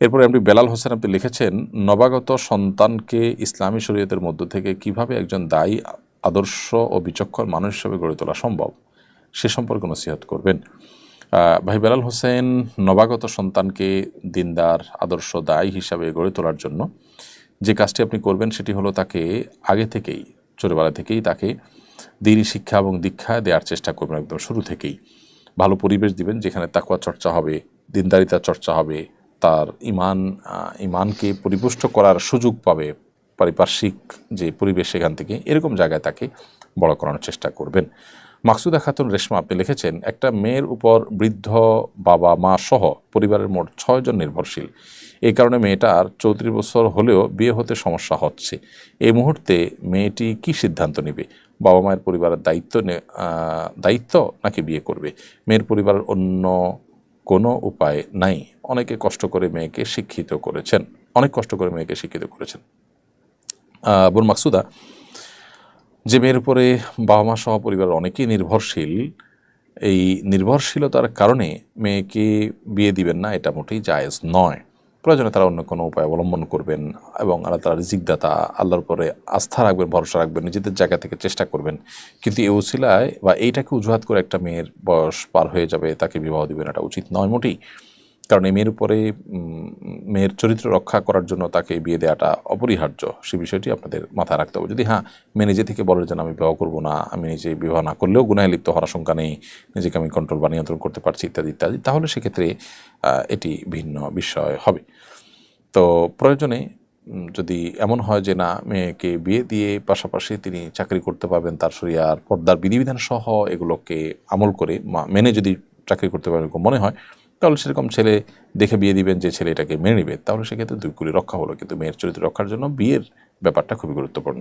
এরপরে আপনি বেলাল হোসেন আপনি লিখেছেন, নবাগত সন্তানকে ইসলামী শরীয়তের মধ্য থেকে কীভাবে একজন দায়ী, আদর্শ ও বিচক্ষণ মানুষ হিসেবে গড়ে তোলা সম্ভব? সে সম্পর্কে নসিহত করবেন। ভাই বেলাল হোসেন, নবাগত সন্তানকে দিনদার, আদর্শ, দায়ী হিসাবে গড়ে তোলার জন্য যে কাজটি আপনি করবেন সেটি হলো তাকে আগে থেকেই, ছোটোবেলা থেকেই তাকে দিনই শিক্ষা এবং দীক্ষা দেওয়ার চেষ্টা করবেন একদম শুরু থেকেই। ভালো পরিবেশ দিবেন যেখানে তাকুয়া চর্চা হবে দিনদারিতার চর্চা হবে তার ইমান ইমানকে পরিপুষ্ট করার সুযোগ পাবে পারিপার্শ্বিক যে পরিবেশ সেখান থেকে, এরকম জায়গায় তাকে বড় করানোর চেষ্টা করবেন। মাকসুদা খাতুন রেশমা, আপনি লিখেছেন, একটা মেয়ের উপর বৃদ্ধ বাবা, মা সহ পরিবারের মোট ছয়জন নির্ভরশীল। এই কারণে মেয়েটার চৌত্রিশ বছর হলেও বিয়ে হতে সমস্যা হচ্ছে। এই মুহূর্তে মেয়েটি কি সিদ্ধান্ত নেবে? বাবা মায়ের পরিবারের দায়িত্ব দায়িত্ব নাকি বিয়ে করবে? মেয়ের পরিবারের অন্য কোনো উপায় নাই। অনেকে কষ্ট করে মেয়েকে শিক্ষিত করেছেন। অনেক কষ্ট করে মেয়েকে শিক্ষিত করেছেন। বোন মাকসুদা, যে মেয়ের উপরে বাবা মা সহ পরিবার অনেকেই নির্ভরশীল, এই নির্ভরশীলতার কারণে মেয়েকে বিয়ে দিবেন না, এটা মোটেই জায়েজ নয়। প্রয়োজনে তারা অন্য কোনো উপায় অবলম্বন করবেন এবং আল্লাহ তালার রিজিকদাতা আল্লাহর পরে আস্থা রাখবেন, ভরসা রাখবেন, নিজেদের জায়গা থেকে চেষ্টা করবেন। কিন্তু এই ওসিলায় বা এইটাকে অজুহাত করে একটা মেয়ের বয়স পার হয়ে যাবে, তাকে বিবাহ দেবেন এটা উচিত নয় মোটেই। কারণ এই মেয়ের উপরে মেয়ের চরিত্র রক্ষা করার জন্য তাকে বিয়ে দেওয়াটা অপরিহার্য। সে বিষয়টি আপনাদের মাথায় রাখতে হবে। যদি হ্যাঁ মেয়ে নিজে থেকে বলে যে আমি বিবাহ করব না, আমি নিজে বিবাহ না করলেও গুনায় লিপ্ত হওয়ার আশঙ্কা নেই, নিজেকে আমি কন্ট্রোল বা নিয়ন্ত্রণ করতে পারছি, ইত্যাদি ইত্যাদি, তাহলে সেক্ষেত্রে এটি ভিন্ন বিষয় হবে। তো প্রয়োজনে যদি এমন হয় যে না, মেয়েকে বিয়ে দিয়ে পাশাপাশি তিনি চাকরি করতে পারবেন, তার শরিয়ার পর্দার বিধিবিধান সহ এগুলোকে আমল করে মেনে যদি চাকরি করতে পারবেন মনে হয় তাহলে সেরকম ছেলে দেখে বিয়ে দিবেন যে ছেলে এটাকে মেনে নেবে, তাহলে সেক্ষেত্রে দুই কুলি রক্ষা হলো। কিন্তু মেয়ের চরিত্র রক্ষার জন্য বিয়ের ব্যাপারটা খুবই গুরুত্বপূর্ণ।